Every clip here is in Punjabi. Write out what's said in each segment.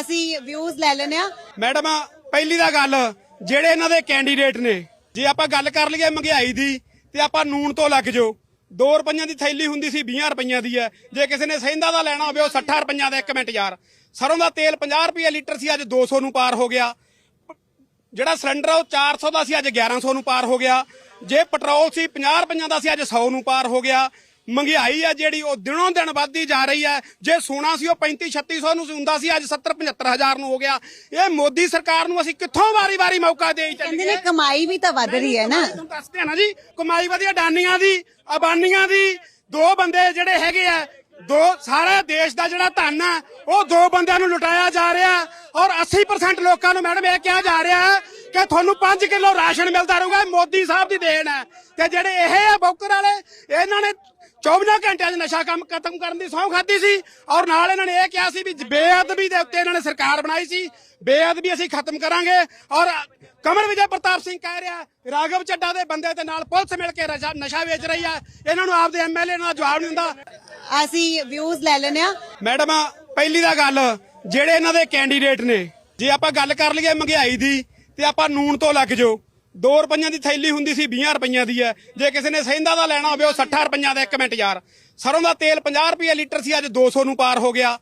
ਅਸੀਂ ਵਿਊਜ਼ ਲੈ ਲੈਨੇ ਆ ਮੈਡਮ ਪਹਿਲੀ ਦਾ ਗੱਲ, ਜਿਹੜੇ ਇਹਨਾਂ ਦੇ ਕੈਂਡੀਡੇਟ ਨੇ, ਜੇ ਆਪਾਂ ਗੱਲ ਕਰ ਲਈਏ ਮਹਿੰਗਾਈ ਦੀ, ਤੇ ਆਪਾਂ ਨੂਨ ਤੋਂ ਲੱਗ ਜਾਓ। 2 ਰੁਪਈਆਂ ਦੀ ਥੈਲੀ ਹੁੰਦੀ ਸੀ 20 ਰੁਪਈਆਂ ਦੀ ਹੈ। ਜੇ ਕਿਸੇ ਨੇ ਸਹਿੰਦਾ ਦਾ ਲੈਣਾ ਹੋਵੇ, ਉਹ 60 ਰੁਪਈਆਂ ਦਾ 1 ਮਿੰਟ ਯਾਰ। ਸਰੋਂ ਦਾ ਤੇਲ 50 ਰੁਪਏ ਲੀਟਰ ਸੀ, ਅੱਜ 200 ਨੂੰ ਪਾਰ ਹੋ ਗਿਆ। ਜਿਹੜਾ ਸਿਲੰਡਰ ਆ, ਉਹ 400 ਦਾ ਸੀ, ਅੱਜ 1100 ਨੂੰ ਪਾਰ ਹੋ ਗਿਆ। ਜੇ ਪੈਟਰੋਲ ਸੀ 50 ਰੁਪਈਆਂ ਦਾ ਸੀ, ਅੱਜ 100 ਨੂੰ ਪਾਰ ਹੋ ਗਿਆ। ਮਹਿੰਗਾਈ ਆ ਜਿਹੜੀ ਉਹ ਦਿਨੋਂ ਦਿਨ ਵੱਧਦੀ ਜਾ ਰਹੀ ਹੈ ਜੇ ਸੋਨਾ ਸੀ ਉਹ 35 3600 ਨੂੰ ਹੁੰਦਾ ਸੀ ਅੱਜ 70 75 ਹਜ਼ਾਰ ਨੂੰ ਹੋ ਗਿਆ। ਇਹ ਮੋਦੀ ਸਰਕਾਰ ਨੂੰ ਅਸੀਂ ਕਿੱਥੋਂ ਵਾਰੀ-ਵਾਰੀ ਮੌਕਾ ਦੇਈ ਕਹਿੰਦੇ ਚੱਲੀਏ ਨੇ ਕਮਾਈ ਵੀ ਤਾਂ ਵੱਧ ਰਹੀ ਹੈ ਨਾ। ਤੁਹਾਨੂੰ ਦੱਸਦੇ ਆ ਨਾ ਜੀ ਕਮਾਈ ਵਧੀ ਅਡਾਨੀਆਂ ਦੀ ਅਬਾਨੀਆਂ ਦੀ ਦੋ ਬੰਦੇ ਜਿਹੜੇ ਹੈਗੇ ਆ ਦੋ ਸਾਰਾ ਦੇਸ਼ ਦਾ ਜਿਹੜਾ ਧਨ ਹੈ ਉਹ ਦੋ ਬੰਦਿਆਂ ਨੂੰ ਲੁਟਾਇਆ ਜਾ ਰਿਹਾ ਔਰ 80% ਲੋਕਾਂ ਨੂੰ ਮੈਡਮ ਇਹ ਕਿਹਾ ਜਾ ਰਿਹਾ ਹੈ ਕਿ ਤੁਹਾਨੂੰ 5 ਕਿਲੋ ਰਾਸ਼ਨ ਮਿਲਦਾ ਰਹੂਗਾ ਮੋਦੀ ਸਾਹਿਬ ਦੀ ਦੇਣ ਹੈ ਤੇ ਜਿਹੜੇ ਇਹ ਆ ਬੌਕਰ ਵਾਲੇ ਇਹਨਾਂ ਨੇ 24 ਘੰਟਿਆਂ 'ਚ ਨਸ਼ਾ ਕੰਮ ਖਤਮ ਕਰਨ ਦੀ ਸਹੁੰ ਖਾਦੀ ਸੀ ਔਰ ਨਾਲ ਇਹਨਾਂ ਨੇ ਇਹ ਕਿਹਾ ਸੀ ਵੀ ਬੇਅਦਬੀ ਦੇ ਉੱਤੇ ਇਹਨਾਂ ਨੇ ਸਰਕਾਰ ਬਣਾਈ ਸੀ। ਬੇਅਦਬੀ ਅਸੀਂ ਖਤਮ ਕਰਾਂਗੇ ਔਰ ਕਮਲ ਵਿਜੇ ਪ੍ਰਤਾਪ ਸਿੰਘ ਕਹਿ ਰਿਹਾ ਰਾਘਵ ਚੱਡਾ ਦੇ ਬੰਦੇ ਦੇ ਨਾਲ ਪੁਲਿਸ ਮਿਲ ਕੇ ਨਸ਼ਾ ਵੇਚ ਰਹੀ ਹੈ ਇਹਨਾਂ ਨੂੰ ਆਪਦੇ ਐਮਐਲਏ ਨਾਲ ਜਵਾਬ ਨਹੀਂ ਦਿੰਦਾ ਅਸੀਂ ਵਿਊਜ਼ ਲੈ ਲੈਨੇ ਆ ਮੈਡਮ ਪਹਿਲੀ ਦਾ ਗੱਲ ਜਿਹੜੇ ਇਹਨਾਂ ਦੇ ਕੈਂਡੀਡੇਟ ਨੇ ਜੇ ਆਪਾਂ ਗੱਲ ਕਰ ਲਈਏ ਮਹਿੰਗਾਈ ਦੀ ਤੇ ਆਪਾਂ ਨੂਨ ਤੋਂ ਲੱਗ ਜਾਓ। 2 ਰੁਪਈਆਂ ਦੀ ਥੈਲੀ ਹੁੰਦੀ ਸੀ 20 ਰੁਪਈਆਂ ਦੀ ਹੈ। ਜੇ ਕਿਸੇ ਨੇ ਸਹਿੰਦਾ ਦਾ ਲੈਣਾ ਹੋਵੇ, ਉਹ 60 ਰੁਪਈਆਂ ਦਾ 1 ਮਿੰਟ ਯਾਰ। ਸਰੋਂ ਦਾ ਤੇਲ 50 ਰੁਪਏ ਲੀਟਰ ਸੀ, ਅੱਜ 200 ਨੂੰ ਪਾਰ ਹੋ ਗਿਆ।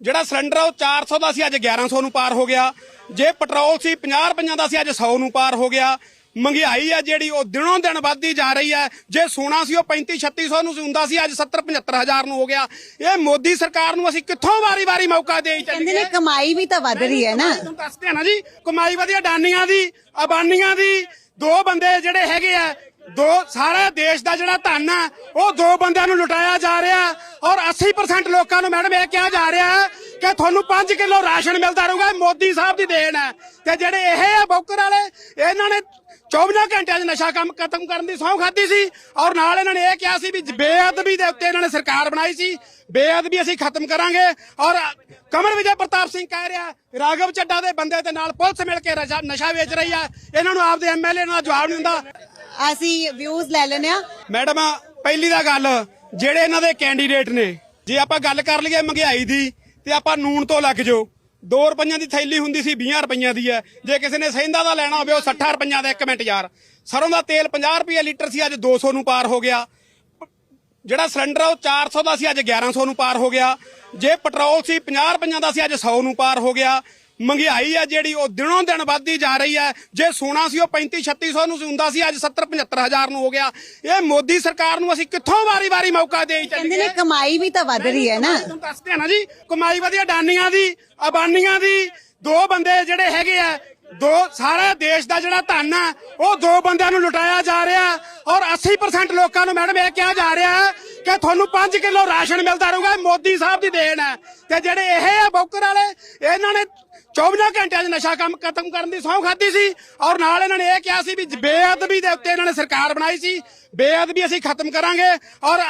ਜਿਹੜਾ ਸਿਲੰਡਰ ਆ, ਉਹ 400 ਦਾ ਸੀ, ਅੱਜ 1100 ਨੂੰ ਪਾਰ ਹੋ ਗਿਆ। ਜੇ ਪੈਟਰੋਲ ਸੀ 50 ਰੁਪਈਆਂ ਦਾ ਸੀ, ਅੱਜ 100 ਨੂੰ ਪਾਰ ਹੋ ਗਿਆ। ਮਹਿੰਗਾਈ ਆ ਜਿਹੜੀ ਉਹ ਦਿਨੋਂ ਦਿਨ ਵੱਧਦੀ ਜਾ ਰਹੀ ਹੈ। ਜੇ ਸੋਨਾ ਸੀ ਉਹ 35 3600 ਨੂੰ ਹੁੰਦਾ ਸੀ ਅੱਜ 70 75 ਹਜ਼ਾਰ ਨੂੰ ਹੋ ਗਿਆ। ਇਹ ਮੋਦੀ ਸਰਕਾਰ ਨੂੰ ਅਸੀਂ ਕਿੱਥੋਂ ਵਾਰੀ-ਵਾਰੀ ਮੌਕਾ ਦੇਈ ਕਹਿੰਦੇ ਚੱਲੀਏ ਨੇ ਕਮਾਈ ਵੀ ਤਾਂ ਵੱਧ ਰਹੀ ਹੈ ਨਾ। ਤੁਹਾਨੂੰ ਦੱਸਦੇ ਆ ਨਾ ਜੀ ਕਮਾਈ ਵਧੀ ਅਡਾਨੀਆਂ ਦੀ ਅਬਾਨੀਆਂ ਦੀ ਦੋ ਬੰਦੇ ਜਿਹੜੇ ਹੈਗੇ ਆ ਦੋ ਸਾਰਾ ਦੇਸ਼ ਦਾ ਜਿਹੜਾ ਧਨ ਹੈ ਉਹ ਦੋ ਬੰਦਿਆਂ ਨੂੰ ਲੁਟਾਇਆ ਜਾ ਰਿਹਾ। ਔਰ 80% ਲੋਕਾਂ ਨੂੰ ਮੈਡਮ ਇਹ ਕਿਹਾ ਜਾ ਰਿਹਾ ਹੈ ਕਿ ਤੁਹਾਨੂੰ 5 ਕਿਲੋ ਰਾਸ਼ਨ ਮਿਲਦਾ ਰਹੂਗਾ ਮੋਦੀ ਸਾਹਿਬ ਦੀ ਦੇਣ ਹੈ। ਤੇ ਜਿਹੜੇ ਇਹ ਆ ਬੌਕਰ ਵਾਲੇ ਇਹਨਾਂ ਨੇ 24 ਘੰਟਿਆਂ 'ਚ ਨਸ਼ਾ ਕੰਮ ਖਤਮ ਕਰਨ ਦੀ ਸਹੁੰ ਖਾਦੀ ਸੀ ਔਰ ਨਾਲ ਇਹਨਾਂ ਨੇ ਇਹ ਕਿਹਾ ਸੀ ਵੀ ਬੇਅਦਬੀ ਦੇ ਉੱਤੇ ਇਹਨਾਂ ਨੇ ਸਰਕਾਰ ਬਣਾਈ ਸੀ। ਬੇਅਦਬੀ ਅਸੀਂ ਖਤਮ ਕਰਾਂਗੇ ਔਰ ਕਮਲ ਵਿਜੇ ਪ੍ਰਤਾਪ ਸਿੰਘ ਕਹਿ ਰਿਹਾ ਰਾਘਵ ਚੱਡਾ ਦੇ ਬੰਦੇ ਦੇ ਨਾਲ ਪੁਲਿਸ ਮਿਲ ਕੇ ਨਸ਼ਾ ਵੇਚ ਰਹੀ ਹੈ ਇਹਨਾਂ ਨੂੰ ਆਪਦੇ ਐਮਐਲਏ ਨਾਲ ਜਵਾਬ ਨਹੀਂ ਦਿੰਦਾ ਅਸੀਂ ਵਿਊਜ਼ ਲੈ ਲੈਨੇ ਆ ਮੈਡਮ ਪਹਿਲੀ ਦਾ ਗੱਲ ਜਿਹੜੇ ਇਹਨਾਂ ਦੇ ਕੈਂਡੀਡੇਟ ਨੇ ਜੇ ਆਪਾਂ ਗੱਲ ਕਰ ਲਈਏ ਮਹਿੰਗਾਈ ਦੀ ਤੇ ਆਪਾਂ ਨੂਨ ਤੋਂ ਲੱਗ ਜਾਓ। 2 ਰੁਪਈਆਂ ਦੀ ਥੈਲੀ ਹੁੰਦੀ ਸੀ 20 ਰੁਪਈਆਂ ਦੀ ਹੈ। ਜੇ ਕਿਸੇ ਨੇ ਸਹਿੰਦਾ ਦਾ ਲੈਣਾ ਹੋਵੇ, ਉਹ 60 ਰੁਪਈਆਂ ਦਾ ਇੱਕ ਮਿੰਟ ਯਾਰ। ਸਰੋਂ ਦਾ ਤੇਲ 50 ਰੁਪਏ ਲੀਟਰ ਸੀ, ਅੱਜ 200 ਨੂੰ ਪਾਰ ਹੋ ਗਿਆ। ਜਿਹੜਾ ਸਿਲੰਡਰ ਆ, ਉਹ 400 ਦਾ ਸੀ, ਅੱਜ 1100 ਨੂੰ ਪਾਰ ਹੋ ਗਿਆ। ਜੇ ਪੈਟਰੋਲ ਸੀ 50 ਰੁਪਈਆਂ ਦਾ ਸੀ, ਅੱਜ 100 ਨੂੰ ਪਾਰ ਹੋ ਗਿਆ। ਮਹਿੰਗਾਈ ਆ ਜਿਹੜੀ ਉਹ ਦਿਨੋਂ ਦਿਨ ਵੱਧਦੀ ਜਾ ਰਹੀ ਹੈ। ਜੇ ਸੋਨਾ ਸੀ ਉਹ 35 3600 ਨੂੰ ਹੁੰਦਾ ਸੀ ਅੱਜ 70 75 ਹਜ਼ਾਰ ਨੂੰ ਹੋ ਗਿਆ। ਇਹ ਮੋਦੀ ਸਰਕਾਰ ਨੂੰ ਅਸੀਂ ਕਿੱਥੋਂ ਵਾਰੀ-ਵਾਰੀ ਮੌਕਾ ਦੇਈ ਕਹਿੰਦੇ ਚੱਲੀਏ ਨੇ ਕਮਾਈ ਵੀ ਤਾਂ ਵੱਧ ਰਹੀ ਹੈ ਨਾ। ਤੁਹਾਨੂੰ ਦੱਸਦੇ ਆ ਨਾ ਜੀ ਕਮਾਈ ਵਧੀ ਅਡਾਨੀਆਂ ਦੀ ਅਬਾਨੀਆਂ ਦੀ ਦੋ ਬੰਦੇ ਜਿਹੜੇ ਹੈਗੇ ਆ ਦੋ ਸਾਰਾ ਦੇਸ਼ ਦਾ ਜਿਹੜਾ ਧਨ ਹੈ ਉਹ ਦੋ ਬੰਦਿਆਂ ਨੂੰ ਲੁਟਾਇਆ ਜਾ ਰਿਹਾ ਔਰ 80% ਲੋਕਾਂ ਨੂੰ ਮੈਡਮ ਇਹ ਕਿਹਾ ਜਾ ਰਿਹਾ ਹੈ ਕਿ ਤੁਹਾਨੂੰ 5 ਕਿਲੋ ਰਾਸ਼ਨ ਮਿਲਦਾ ਰਹੂਗਾ ਮੋਦੀ ਸਾਹਿਬ ਦੀ ਦੇਣ ਹੈ ਤੇ ਜਿਹੜੇ ਇਹ ਆ ਬੌਕਰ ਵਾਲੇ ਇਹਨਾਂ ਨੇ 24 ਘੰਟਿਆਂ 'ਚ ਨਸ਼ਾ ਕੰਮ ਖਤਮ ਕਰਨ ਦੀ ਸਹੁੰ ਖਾਦੀ ਸੀ ਔਰ ਨਾਲ ਇਹਨਾਂ ਨੇ ਇਹ ਕਿਹਾ ਸੀ ਵੀ ਬੇਅਦਬੀ ਦੇ ਉੱਤੇ ਇਹਨਾਂ ਨੇ ਸਰਕਾਰ ਬਣਾਈ ਸੀ। ਬੇਅਦਬੀ ਅਸੀਂ ਖਤਮ ਕਰਾਂਗੇ ਔਰ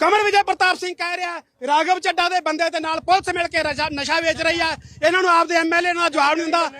ਕਮਲ ਵਿਜੇ ਪ੍ਰਤਾਪ ਸਿੰਘ ਕਹਿ ਰਿਹਾ, ਰਾਘਵ ਚੱਡਾ ਦੇ ਬੰਦੇ ਦੇ ਨਾਲ ਪੁਲਿਸ ਮਿਲ ਕੇ ਰਸ਼ਾ- ਨਸ਼ਾ ਵੇਚ ਰਹੀ ਹੈ ਇਹਨਾਂ ਨੂੰ ਆਪਦੇ ਐਮਐਲਏ ਨਾਲ ਜਵਾਬ ਨਹੀਂ ਦਿੰਦਾ